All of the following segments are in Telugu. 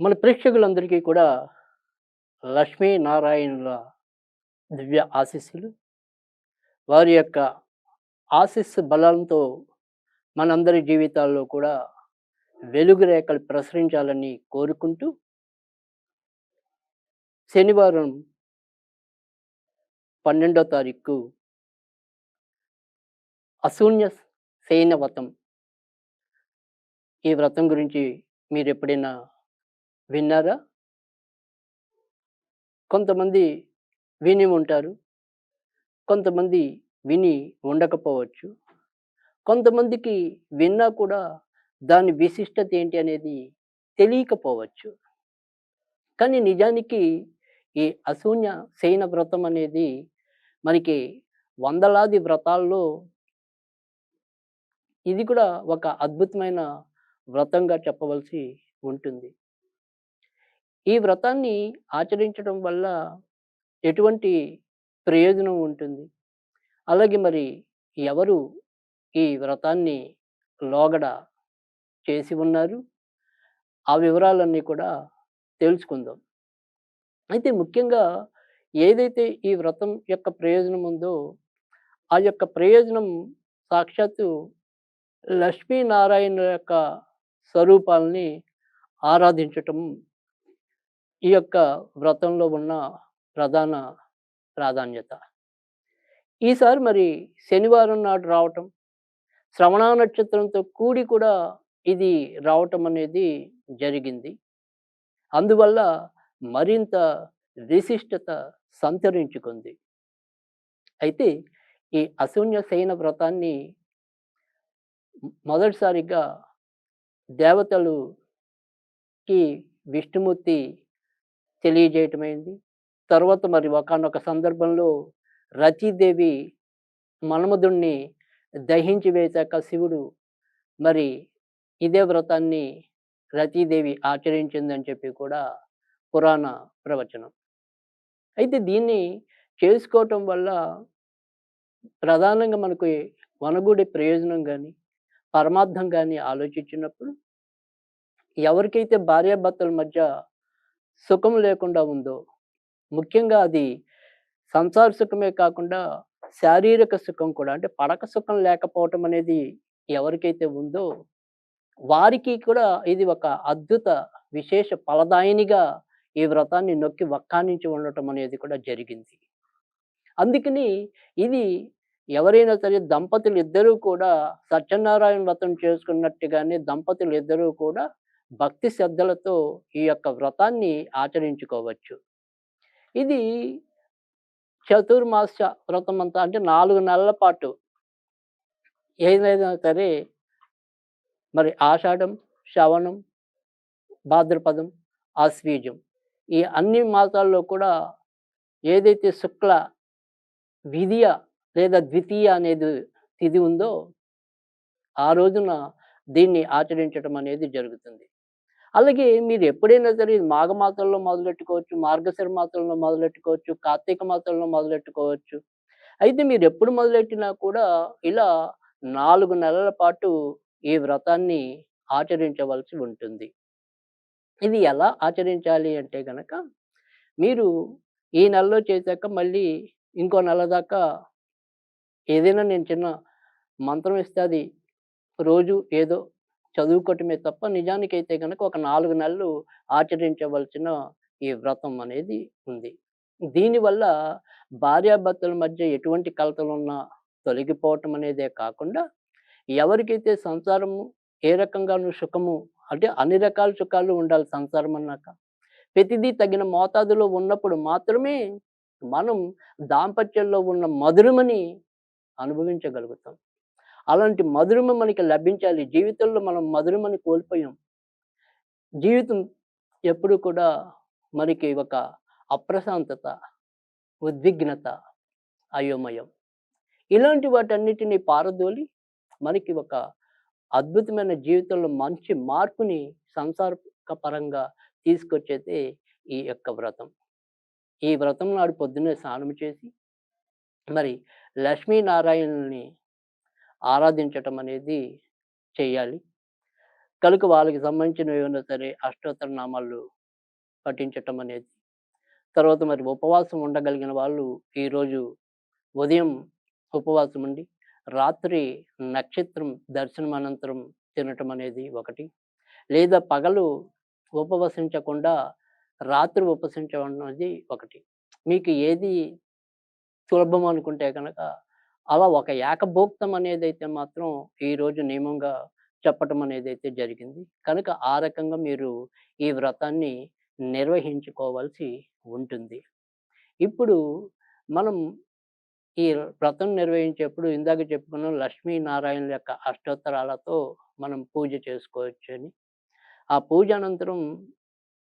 మన ప్రేక్షకులందరికీ కూడా లక్ష్మీ నారాయణుల దివ్య ఆశీస్సులు. వారి యొక్క ఆశీస్సు బలంతో మనందరి జీవితాల్లో కూడా వెలుగు రేఖలు ప్రసరించాలని కోరుకుంటూ శనివారం పన్నెండో తారీఖు అశూన్య శయన వ్రతం ఈ వ్రతం గురించి మీరు ఎప్పుడైనా విన్నారా? కొంతమంది విని ఉంటారు. కొంతమంది విని ఉండకపోవచ్చు. కొంతమందికి విన్నా కూడా దాని విశిష్టత ఏంటి అనేది తెలియకపోవచ్చు. కానీ నిజానికి ఈ అశూన్య శయన వ్రతం అనేది మనకి వందలాది వ్రతాల్లో ఇది కూడా ఒక అద్భుతమైన వ్రతంగా చెప్పవలసి ఉంటుంది. ఈ వ్రతాన్ని ఆచరించడం వల్ల ఎటువంటి ప్రయోజనం ఉంటుంది? అలాగే మరి ఎవరు ఈ వ్రతాన్ని లోగడ చేసి ఉన్నారు? ఆ వివరాలన్నీ కూడా తెలుసుకుందాం. అయితే ముఖ్యంగా ఏదైతే ఈ వ్రతం యొక్క ప్రయోజనం ఉందో ఆ యొక్క ప్రయోజనం సాక్షాత్తు లక్ష్మీనారాయణ యొక్క స్వరూపాలని ఆరాధించటం ఈ యొక్క వ్రతంలో ఉన్న ప్రధాన ప్రాధాన్యత. ఈసారి మరి శనివారం నాడు రావటం శ్రవణ నక్షత్రంతో కూడి కూడా ఇది రావటం అనేది జరిగింది. అందువల్ల మరింత విశిష్టత సంతరించుకుంది. అయితే ఈ అశూన్య శయన వ్రతాన్ని మొదటిసారిగా దేవతలుకి విష్ణుమూర్తి తెలియజేయటమైంది. తర్వాత మరి ఒకనొక సందర్భంలో రతీదేవి మన్మధుణ్ణి దహించి వేశాక శివుడు మరి ఇదే వ్రతాన్ని రతీదేవి ఆచరించిందని చెప్పి కూడా పురాణ ప్రవచనం. అయితే దీన్ని చేసుకోవటం వల్ల ప్రధానంగా మనకు వనగూడి ప్రయోజనం కానీ పరమార్థం కానీ ఆలోచించినప్పుడు ఎవరికైతే భార్యాభర్తల మధ్య సుఖం లేకుండా ఉందో ముఖ్యంగా అది సంసార సుఖమే కాకుండా శారీరక సుఖం కూడా అంటే పడక సుఖం లేకపోవటం అనేది ఎవరికైతే ఉందో వారికి కూడా ఇది ఒక అద్భుత విశేష ఫలదాయినిగా ఈ వ్రతాన్ని నొక్కి వక్కానించి ఉండటం అనేది కూడా జరిగింది. అందుకని ఇది ఎవరైనా సరే దంపతులు ఇద్దరూ కూడా సత్యనారాయణ వ్రతం చేసుకున్నట్టుగానే దంపతులు ఇద్దరూ కూడా భక్తి శ్రద్ధలతో ఈ యొక్క వ్రతాన్ని ఆచరించుకోవచ్చు. ఇది చతుర్మాస వ్రతం అంతా అంటే నాలుగు నెలల పాటు. ఏదైనా సరే మరి ఆషాఢం శ్రవణం భాద్రపదం ఆశ్వీజం ఈ అన్ని మాసాల్లో కూడా ఏదైతే శుక్ల విధియ లేదా ద్వితీయ అనేది తిథి ఉందో ఆ రోజున దీన్ని ఆచరించడం అనేది జరుగుతుంది. అలాగే మీరు ఎప్పుడైనా సరే ఇది మాఘమాసంలో మొదలెట్టుకోవచ్చు మార్గశిర మాసంలో మొదలెట్టుకోవచ్చు కార్తీక మాసంలో మొదలెట్టుకోవచ్చు. అయితే మీరు ఎప్పుడు మొదలెట్టినా కూడా ఇలా నాలుగు నెలల పాటు ఈ వ్రతాన్ని ఆచరించవలసి ఉంటుంది. ఇది ఎలా ఆచరించాలి అంటే గనక మీరు ఈ నెలలో చేశాక మళ్ళీ ఇంకో నెల దాకా ఏదైనా నేను చిన్న మంత్రం ఇస్తే అది రోజు ఏదో చదువుకోవటమే తప్ప నిజానికైతే కనుక ఒక నాలుగు నెలలు ఆచరించవలసిన ఈ వ్రతం అనేది ఉంది. దీనివల్ల భార్యాభర్తల మధ్య ఎటువంటి కలతలున్నా తొలగిపోవటం అనేదే కాకుండా ఎవరికైతే సంసారము ఏ రకంగాను సుఖము అంటే అన్ని రకాల సుఖాలు ఉండాలి సంసారం అన్నాక ప్రతిదీ తగిన మోతాదులో ఉన్నప్పుడు మాత్రమే మనం దాంపత్యంలో ఉన్న మధురమని అనుభవించగలుగుతాం. అలాంటి మధురిమ మనకి లభించాలి. జీవితంలో మనం మధురమని కోల్పోయాం. జీవితం ఎప్పుడు కూడా మనకి ఒక అప్రశాంతత ఉద్విగ్నత అయోమయం. ఇలాంటి వాటన్నిటిని పారదోలి మనకి ఒక అద్భుతమైన జీవితంలో మంచి మార్పుని సంసారక పరంగా తీసుకొచ్చేదే ఈ యొక్క వ్రతం. ఈ వ్రతం నాడు పొద్దున్నే స్నానం చేసి మరి లక్ష్మీనారాయణుని ఆరాధించటం అనేది చేయాలి. కనుక వాళ్ళకి సంబంధించినవి ఏమైనా సరే అష్టోత్తర నామాలు పఠించటం అనేది. తర్వాత మరి ఉపవాసం ఉండగలిగిన వాళ్ళు ఈరోజు ఉదయం ఉపవాసం ఉండి రాత్రి నక్షత్రం దర్శనం అనంతరం తినటం అనేది ఒకటి. లేదా పగలు ఉపవసించకుండా రాత్రి ఉపసించడం అనేది ఒకటి. మీకు ఏది సులభం అనుకుంటే కనుక అలా ఒక ఏకభోక్తం అనేది అయితే మాత్రం ఈరోజు నియమంగా చెప్పటం అనేది అయితే జరిగింది. కనుక ఆ రకంగా మీరు ఈ వ్రతాన్ని నిర్వహించుకోవాల్సి ఉంటుంది. ఇప్పుడు మనం ఈ వ్రతం నిర్వహించేప్పుడు ఇందాక చెప్పుకున్నాం లక్ష్మీనారాయణ యొక్క అష్టోత్తరాలతో మనం పూజ చేసుకోవచ్చు అని ఆ పూజ అనంతరం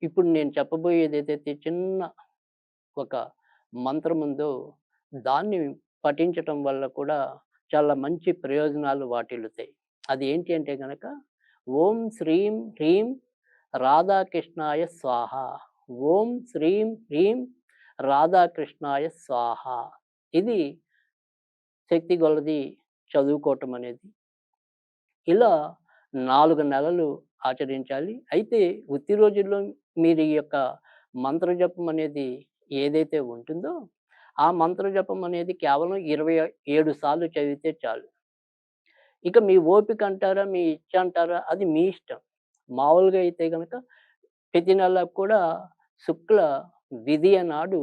ఇప్పుడు నేను చెప్పబోయేది ఏదైతే చిన్న ఒక మంత్రం ఉందో దాన్ని పఠించటం వల్ల కూడా చాలా మంచి ప్రయోజనాలు వాటిల్లుతాయి. అది ఏంటి అంటే కనుక ఓం శ్రీం హ్రీం రాధాకృష్ణాయ స్వాహ. ఓం శ్రీం హ్రీం రాధాకృష్ణాయ స్వాహ. ఇది శక్తి గొలది చదువుకోవటం అనేది. ఇలా నాలుగు నెలలు ఆచరించాలి. అయితే ఉత్తి రోజుల్లో మీరు ఈ యొక్క మంత్రజపం అనేది ఏదైతే ఉంటుందో ఆ మంత్ర జపం అనేది కేవలం ఇరవై ఏడు సార్లు చదివితే చాలు. ఇక మీ ఓపిక అంటారా మీ ఇచ్చ అంటారా అది మీ ఇష్టం. మామూలుగా అయితే కనుక ప్రతి నెల కూడా శుక్ల విధియ నాడు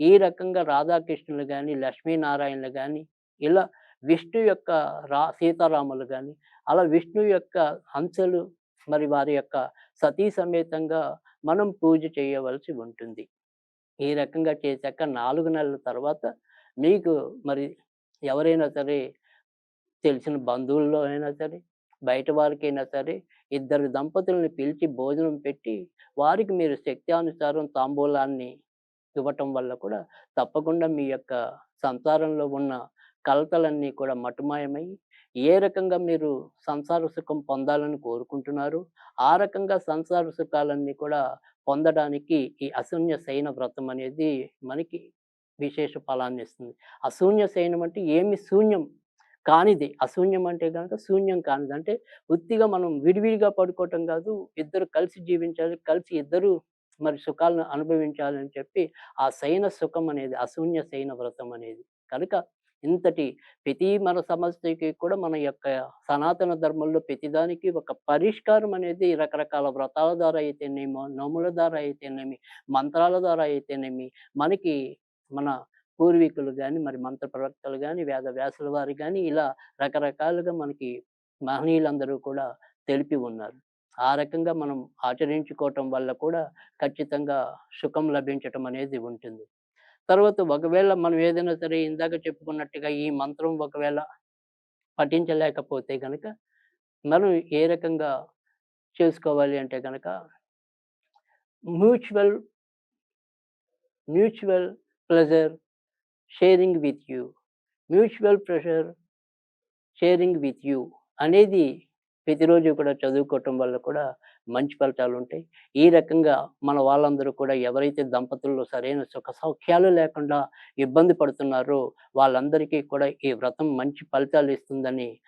ఈ రకంగా రాధాకృష్ణులు కానీ లక్ష్మీనారాయణలు కానీ ఇలా విష్ణు యొక్క రా సీతారాములు కానీ అలా విష్ణు యొక్క హంసలు మరి వారి యొక్క సతీ సమేతంగా మనం పూజ చేయవలసి ఉంటుంది. ఈ రకంగా చేశాక నాలుగు నెలల తర్వాత మీకు మరి ఎవరైనా సరే తెలిసిన బంధువుల్లో అయినా సరే బయట వారికైనా సరే ఇద్దరు దంపతులను పిలిచి భోజనం పెట్టి వారికి మీరు శక్త్యానుసారం తాంబూలాన్ని ఇవ్వటం వల్ల కూడా తప్పకుండా మీ యొక్క సంసారంలో ఉన్న కలతలన్నీ కూడా మటుమాయమై ఏ రకంగా మీరు సంసార సుఖం పొందాలని కోరుకుంటున్నారు ఆ రకంగా సంసార సుఖాలన్నీ కూడా పొందడానికి ఈ అశూన్య శయన వ్రతం అనేది మనకి విశేష ఫలాన్ని ఇస్తుంది. అశూన్య శయనం అంటే ఏమి శూన్యం కానిది. అశూన్యం అంటే కనుక శూన్యం కానిది. అంటే ఉత్తిగా మనం విడివిడిగా పడుకోవటం కాదు ఇద్దరు కలిసి జీవించాలి కలిసి ఇద్దరు మరి సుఖాలను అనుభవించాలని చెప్పి ఆ శయన సుఖం అనేది అశూన్య శయన వ్రతం అనేది. కనుక ఇంతటి ప్రతి మన సమస్యకి కూడా మన యొక్క సనాతన ధర్మంలో ప్రతిదానికి ఒక పరిష్కారం అనేది రకరకాల వ్రతాల ద్వారా అయితేనేమో నోముల ద్వారా అయితేనేమి మంత్రాల ద్వారా అయితేనేమి మనకి మన పూర్వీకులు కానీ మరి మంత్ర ప్రవక్తలు కానీ వేద వ్యాసుల వారు కానీ ఇలా రకరకాలుగా మనకి మహనీయులందరూ కూడా తెలిపి ఉన్నారు. ఆ రకంగా మనం ఆచరించుకోవటం వల్ల కూడా ఖచ్చితంగా సుఖం లభించటం అనేది ఉంటుంది. తర్వాత ఒకవేళ మనం ఏదైనా సరే ఇందాక చెప్పుకున్నట్టుగా ఈ మంత్రం ఒకవేళ పఠించలేకపోతే కనుక మనం ఏ రకంగా చేసుకోవాలి అంటే కనుక mutual mutual pleasure sharing with you. Mutual pressure sharing with you అనేది ప్రతిరోజు కూడా చదువుకోవటం వల్ల కూడా మంచి ఫలితాలు ఉంటాయి. ఈ రకంగా మన వాళ్ళందరూ కూడా ఎవరైతే దంపతుల్లో సరైన సుఖ సౌఖ్యాలు లేకుండా ఇబ్బంది పడుతున్నారో వాళ్ళందరికీ కూడా ఈ వ్రతం మంచి ఫలితాలు ఇస్తుందని